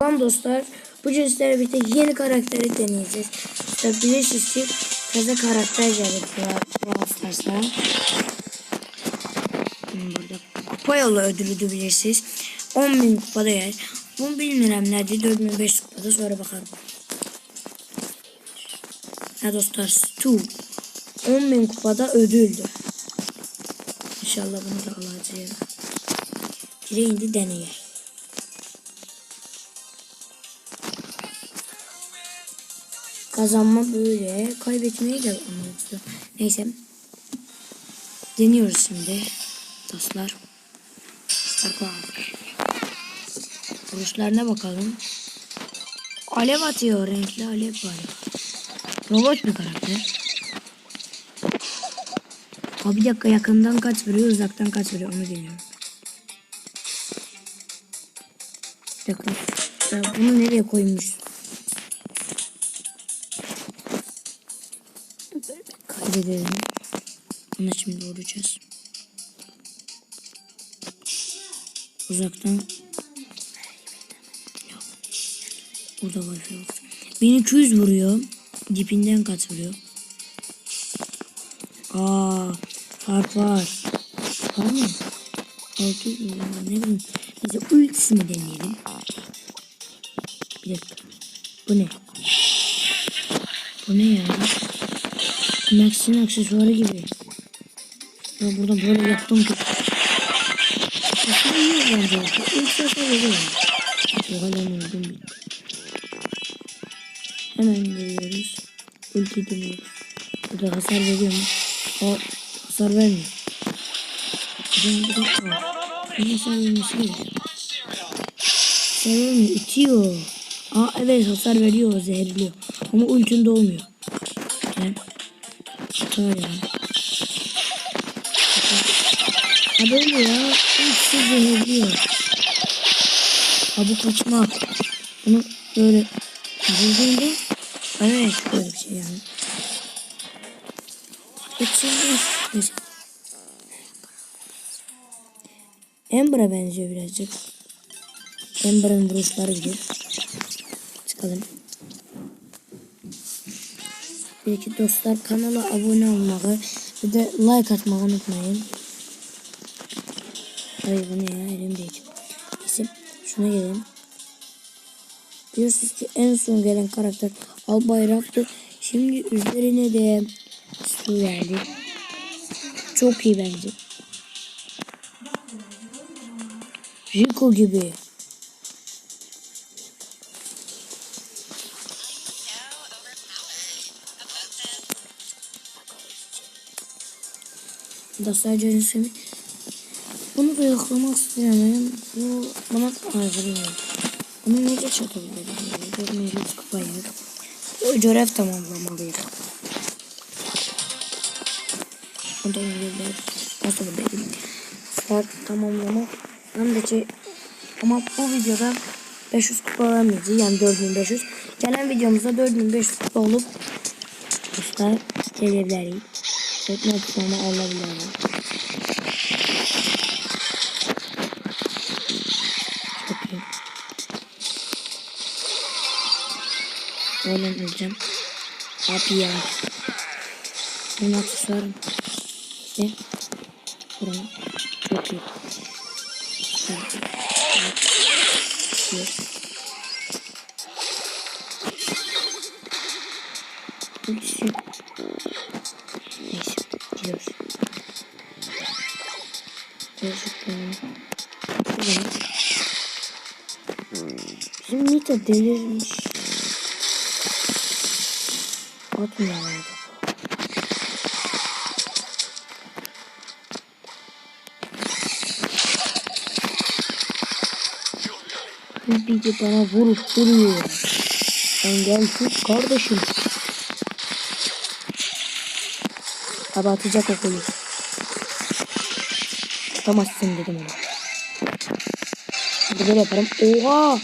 Tamam dostlar. Bu sizlerle birlikte yeni karakteri deneyeceğiz. İşte bilirsiniz ki taze karakter geldi Brawl Stars'ta. Hmm, Burada kupa yolu ödülü de bilirsiniz. 10.000 kupada yer. Bunu bilmiyorum nerede 4500 kupada sonra bakarım. Ha dostlar Stu 10.000 kupada ödüldü. İnşallah bunu da alacağım. Direğinde deneyelim. Kazanma böyle. Kaybetmeyi de anlatıyor. Neyse. Deniyoruz şimdi. Dostlar. Dostlar Vuruşlarına bakalım. Alev atıyor. Renkli alev var. Robot bir karakter. Ha bir dakika yakından kaç vuruyor uzaktan kaç vuruyor onu deniyorum. Bir dakika. Ya bunu nereye koymuş? Kaydedelim. Bunu şimdi vuracağız. Uzaktan. Yok. Burada wifi yok. 1200 vuruyor. Dipinden kaç vuruyor? Aa, fark var. Var mı? 600 vuruyor. Ne bileyim. Neyse ultisini deneyelim. Bir dakika. Bu ne? Bu ne ya? Max'in aksesuarı gibi. Ya burada böyle yaptım ki. Aslında iyi bence. İlk veriyor. Oha lan öldüm bitti. Hemen geliyoruz. Ulti deniyoruz. Burada hasar veriyor mu? O hasar vermiyor. Ben bir dakika. Hasar vermesi gerekiyor. Hasar vermiyor. İtiyor. Aa evet hasar veriyor. Zehirliyor. Ama ultinde olmuyor. Gel. Şöyle. Ha böyle ya. Ultisi zehirliyor. Ha bu kaçma. Bunu böyle vurduğunda evet böyle bir şey yani. Neyse. Ember'a benziyor birazcık. Ember'ın vuruşları gibi. Çıkalım. Belki dostlar kanala abone olmayı ve de like atmayı unutmayın. Hayır bu ne ya elimdeydi. Neyse şuna gelelim. Biliyorsunuz ki en son gelen karakter Al Bayrak'tır. Şimdi üzerine de su geldi. Çok iyi bence. Rico gibi. Dostlar görünsün. Bunu da yoklamak istiyorum. Bu bana ağzırıyor. Bunu ne geç atabilirim? Görmeyelim kupayı. O görev tamamlamalıyım. Ondan görevler. Nasıl benim? Start tamamlamak. Hem de ki ama bu videoda 500 kupa alamayacağız. Yani 4500. Gelen videomuzda 4500 kupa olup dostlar gelebiliriz. Tekne kupamı alabilirim. Çok iyi. Oğlum öleceğim. Abi ya. Benim aksesuarım. İşte. Buranın. Çok iyi. Evet. Evet. Ultisi. Bizim Nita delirmiş. Atmıyor herhalde. Bir de bana vurup duruyor. Sen gel tut kardeşim. Abi atacak okulu. Tutamazsın dedim ona. Böyle yaparım. Oha!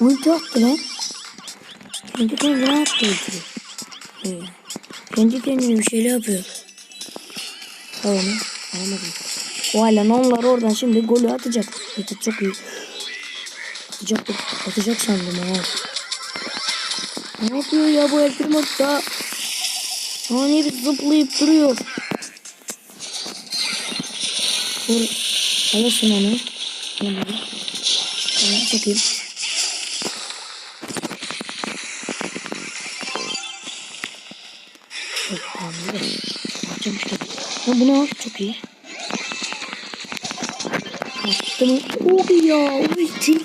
Ulti attı lan. Kendi kendine attı ultiyi. Evet. Kendi kendine bir şeyler yapıyor. Tamam. Alamadım. O hala onlar oradan şimdi golü atacak. Evet çok iyi. Atacak, atacak sandım ha. Ne yapıyor ya bu Elfrim hatta? Saniye bir zıplayıp duruyor. Vur. Alırsın onu. Onu vur. Tamam. Çok bir de. Atacağım işte. Çok iyi. Attım. Oy ya. Ulti.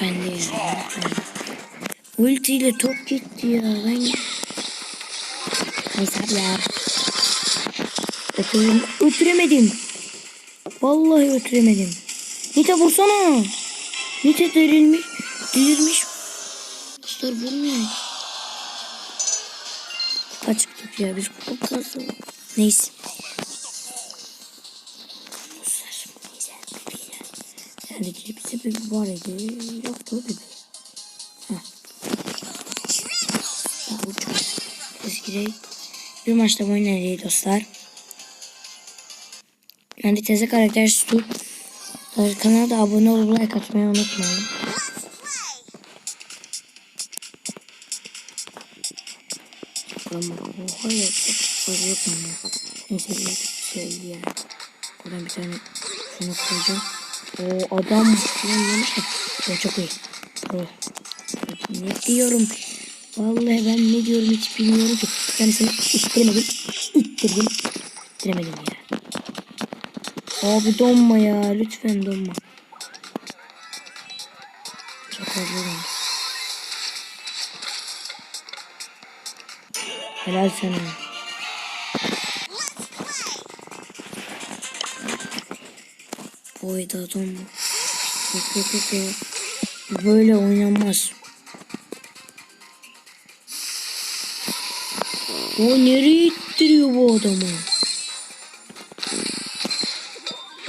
Ben de ya. Ultiyle top gitti ya. Ben... Neyse abi ya. Ötürüm, ötüremedim. Vallahi ötüremedim. Nite vursana. Nite derilmiş. Delirmiş. Kuşlar vurmuyor. Açıktık ya biz fazla. Neyse. Yani bize bir var idi. Yoktu bir Heh. Bu çok eskide bir maçta oynayacağız dostlar. Yani teze karakter stu. Kanala da abone olup like atmayı unutmayın. Ama oha ya çok fazla yok mu ya? Neyse bir şey yani. Buradan bir tane şunu koyacağım. O adam yanlamış mı? O çok iyi. O. Ne diyorum? Vallahi ben ne diyorum hiç bilmiyorum ki. Yani seni ittiremedim. İttirdim. İttiremedim ya. Abi donma ya. Lütfen donma. Çok donma. Helal sana. Oy da donma. Yok yok yok ya. Böyle oynanmaz. O nereye ittiriyor bu adamı?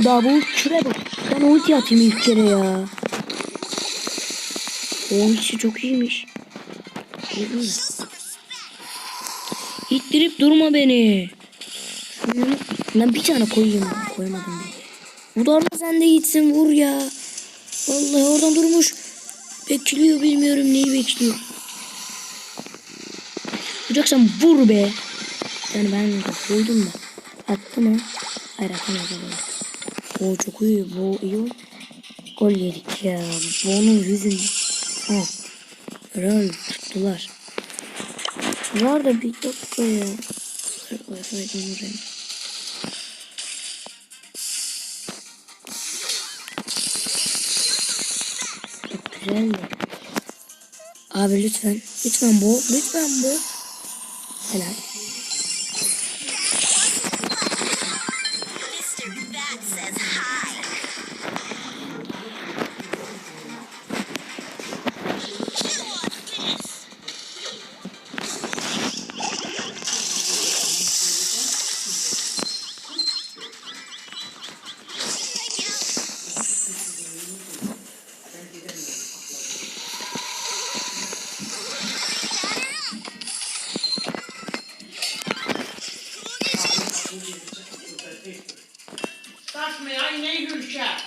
Double şuraya bak. Ben ulti atayım ilk kere ya. O ulti çok iyiymiş. İttirip durma beni. Ben bir tane koyayım. Koyamadım. Bu da sen de gitsin vur ya. Vallahi oradan durmuş. Bekliyor bilmiyorum neyi bekliyor. Vuracaksan vur be. Yani ben koydum da. Attı mı? Hayır atamadı. O çok iyi. Bu iyi. oldu. Gol yedik ya. Bu onun yüzünden. Ha. Helal tuttular. Var da bir dakika ya. Wi-Fi'den. Çok güzel de. Abi lütfen. Lütfen bu. Lütfen bu. Helal. Kaçmayan ne gülşer.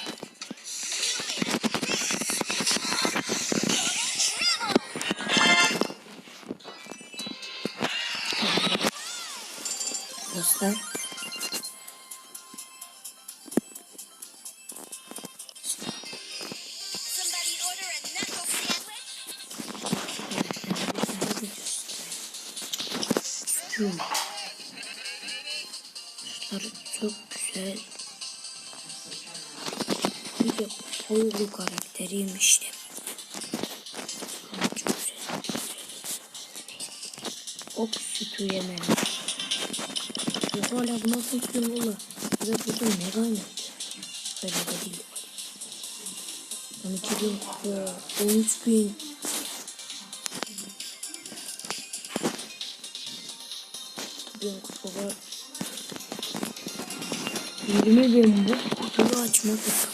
Dostlar. Somebody order a knuckle sandwich? Şu. Dostlar çok güzel. Ama Çok güzel. Ok sütü yemem. Hala bu nasıl istiyorum valla. Bir de burada ne kaynattı? Böyle de değil. 12 bin kupa, 13 bin. bin kupa var. 20 bin bu kutuyu açmadık.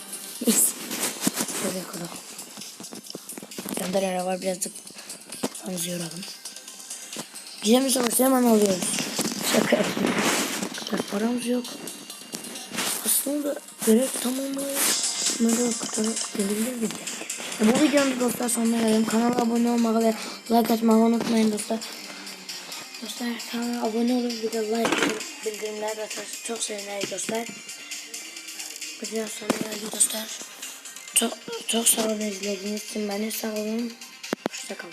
Neyse. Böyle kadar. Yandan var birazcık sanız yoralım. Gizemli savaşta hemen alıyoruz. Şaka yapıyorum. Kadar paramız yok. Aslında görev tamamlayıp Bunları kutuda görebilir miyim? Ya bu videonun dostlar sonuna gelelim. Kanala abone olmayı ve like atmayı unutmayın dostlar. Dostlar kanala abone olun bir de like bildirimler atarsanız çok seviniriz dostlar. Videonun sonuna geldik dostlar. Çok, çok sağ olun izlediğiniz için. Beni sağ olun. Hoşçakalın.